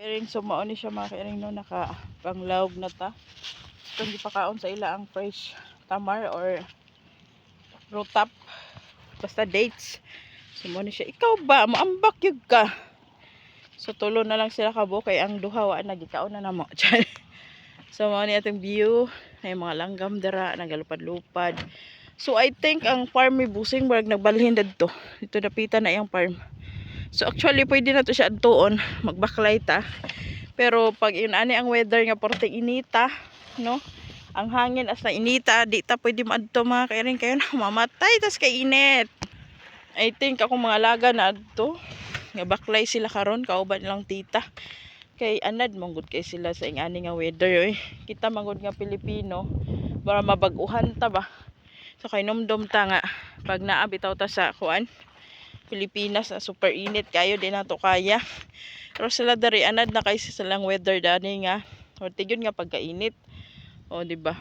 Kairing sumao ni siya mga kairing no naka panglawg na ta. Kung di pa kaon sa ila ang fresh tamar or rotap basta dates. Sumao ni siya ikaw ba maambak yug ka. So tulo na lang sila kabo kay ang duha wa na gikaon na namo. so mao ni atong view na mga langgam dara nagalupad-lupad. So I think ang farm may busing barag nagbalhin dadto. Dito dapitan na iyang farm. So actually pwede na to siya adtuon, magbaklay ta. Pero pag yun ani ang weather nga porte inita, no? Ang hangin as na inita, di ta pwede maadto mga kairing kayo na mamatay tas kay init. I think ako mga laga na adto. Nga baklay sila karon kauban lang tita. Kay anad manggod kay sila sa ingani nga weather oy. Kita manggod nga Pilipino para mabaguhan ta ba. So kay numdum ta nga pag naa bitaw ta sa kuan Pilipinas na super init kayo din nato kaya. Pero sila dari anad na kay silang weather dani nga. O tigyon nga pagkainit. O di ba?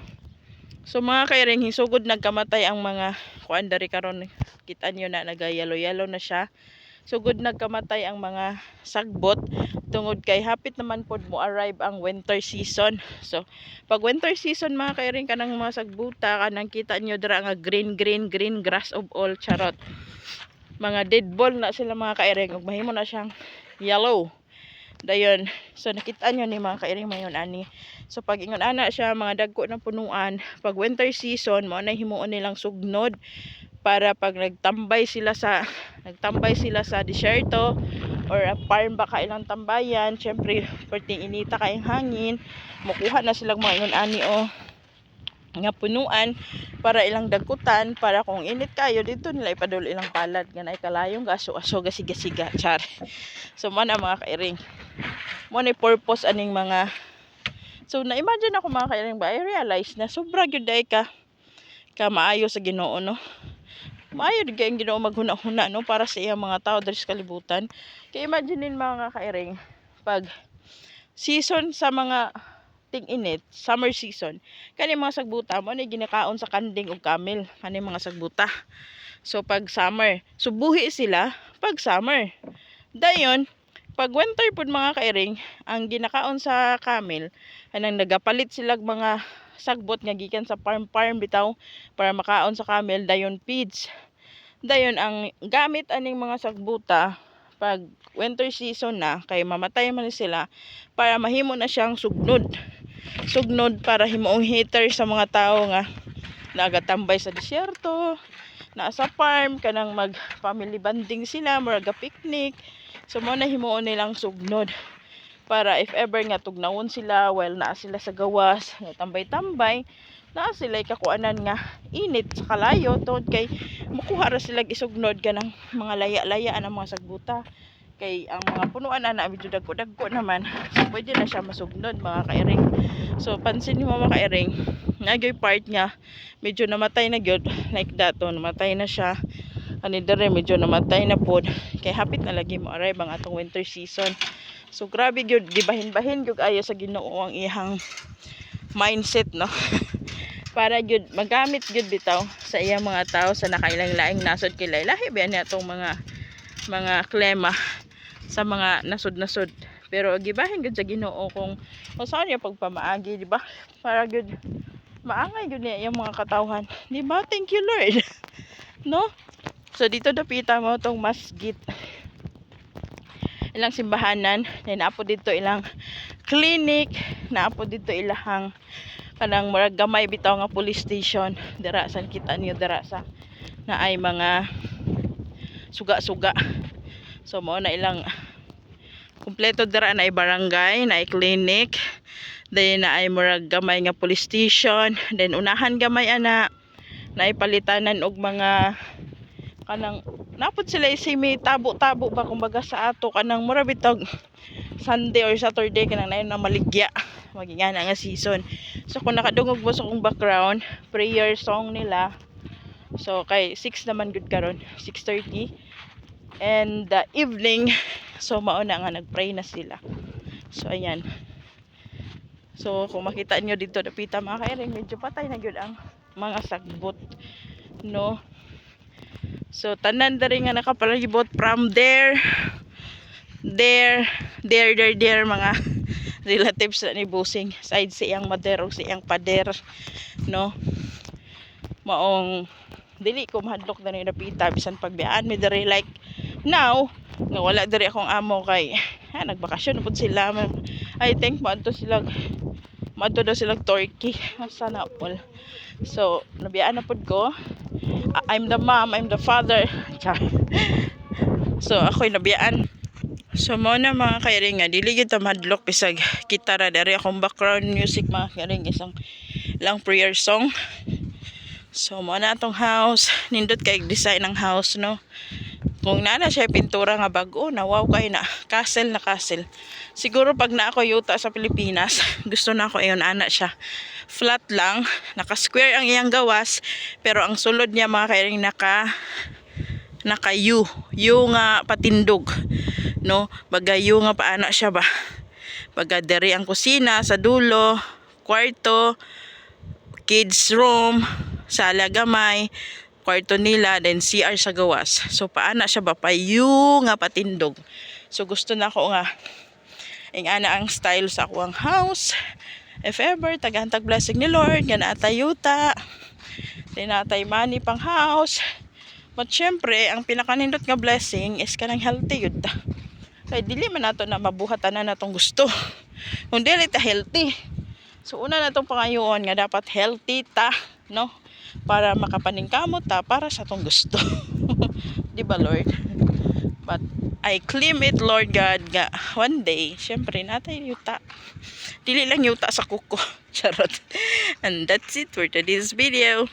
So mga kairing hisugod nagkamatay ang mga kuan dari karon kita niyo na nagayalo-yalo na siya. Sugod nagkamatay ang mga sagbot tungod kay hapit naman pod mo arrive ang winter season. So pag winter season mga kairing kanang mga sagbuta kanang kita niyo dira nga green green green grass of all charot mga dead ball na sila mga kairing ug mahimo na siyang yellow. Dayon. So nakita nyo ni mga kairing mayon ani. So pag ingon ana siya mga dagko ng punuan pag winter season mo na himuon nilang sugnod para pag nagtambay sila sa nagtambay sila sa disyerto or a farm baka ilang tambayan syempre perting inita kayong hangin. Mukuha na silang mga ingon ani o nga punuan para ilang dagkutan para kung init kayo dito nila ipadul ilang palad nga na kalayong gaso aso gasiga-siga char. So mo na mga kairing. Mo ni purpose aning mga so na imagine ako mga kairing ba I realize na sobra gyud day ka ka maayo sa Ginoo no? Maayo di kayong Ginoo maghuna-huna no? Para sa iyang mga tao diri sa kalibutan. Kay imagine mga kairing pag season sa mga ting init, summer season, kani mga sagbuta mo ni ginakaon sa kanding ug kamel, kani mga sagbuta. So pag summer, subuhi sila pag summer. Dayon, pag winter pud mga kairing, ang ginakaon sa kamel, anang nagapalit sila mga sagbot nga gikan sa farm farm bitaw para makaon sa kamel dayon feeds. Dayon ang gamit aning mga sagbuta pag winter season na kay mamatay man sila para mahimo na siyang sugnod sugnod para himuong heater sa mga tao nga nagatambay sa disyerto nasa farm kanang mag family bonding sila muraga picnic. So mo na himuon nilang sugnod para if ever nga tugnawon sila while naa sila sa gawas nga tambay-tambay naa sila kakuanan nga init sa kalayo. Tungod kay makuha ra sila isugnod kanang mga laya-laya ang mga sagbuta. Kay ang mga punuan ana medyo dagko-dagko naman. So pwede na siya masugnod mga kairing so pansin niyo mga kairing nagyoy part nga medyo namatay na gyud like that oh, namatay na siya. Ani dere medyo namatay na pod kay hapit na lagi mo arrive ang atong winter season. So grabe gyud gibahin-bahin gyud ayo sa Ginoo ang ihang mindset no? Para gyud magamit gyud bitaw sa iyang mga tao sa nakailang-laing nasod kay lahi ba ni atong mga mga klema sa mga nasod-nasod. Pero gibahin gud sa Ginoo kung saan niya pagpamaagi, di ba? Para gud maangay gud niya yung mga katawhan. Di ba? Thank you Lord. no? So dito dapita mo tong masjid. Ilang simbahanan, then apo dito ilang clinic, naapo dito ilahang kanang murag gamay bitaw nga police station dira sa kita niyo dira sa na ay mga suga-suga So mo na ilang kumpleto dira na ay barangay, na ay clinic, then na ay murag gamay nga police station, then unahan gamay ana. Na ay palitanan og mga kanang napod sila isimi tabo-tabo ba kumbaga sa ato. Kanang mura bitog Sunday or Saturday kanang nayon na maligya. Magingana nga season. So kung nakadungog mo sa kong background prayer song nila. So kay 6 naman good karon 6:30 and the evening so mauna nga nagpray na sila. So ayan. So kung makita nyo dito napita mga kairing medyo patay na yun ang mga sagbot no? So tanan dari nga nakapalibot from there there there there there mga relatives na ni Busing. Side si iyang mother o si iyang pader no? Maong dili ko mahadlok na ni napita bisan pagbiyaan mi diri like now nga wala diri akong amo kay ha nagbakasyon pud sila I think maadto sila maadto daw sila Turkey. Sana all. So nabiyaan na pud ko. I- I'm the mom I'm the father. So ako'y nabiyaan. So mo na mga kairing nga dili gyud madlok bisag kita ra diri akong background music mga kairing isang lang prayer song. So mo na atong house. Nindot kay design ng house no. Kung nana siya pintura nga bag-o na wow kay na castle na castle. Siguro pag na ako yuta sa Pilipinas, gusto na ako ayon ana siya. Flat lang, naka-square ang iyang gawas, pero ang sulod niya mga kairing naka naka U, U nga patindog no bagayo nga paana siya ba baga diri ang kusina sa dulo kwarto kids room sala gamay kwarto nila then CR sa gawas. So paana siya ba? Payo nga patindog. So gusto na ako nga. Ing ana ang style sa akong house. If ever tagantag blessing ni Lord nga naatay yuta. Then natay money pang house. But syempre ang pinakanindot nga blessing is kanang healthy yun. Ta kay dili man nato na mabuhatan na natong gusto. Kung dili ta healthy. So una na tong pangayoon nga dapat healthy ta no para makapaningkamot ta para sa tong gusto. Di ba Lord? But I claim it Lord God nga one day syempre natay yuta. Dili lang yuta sa kuko. Charot. And that's it for today's video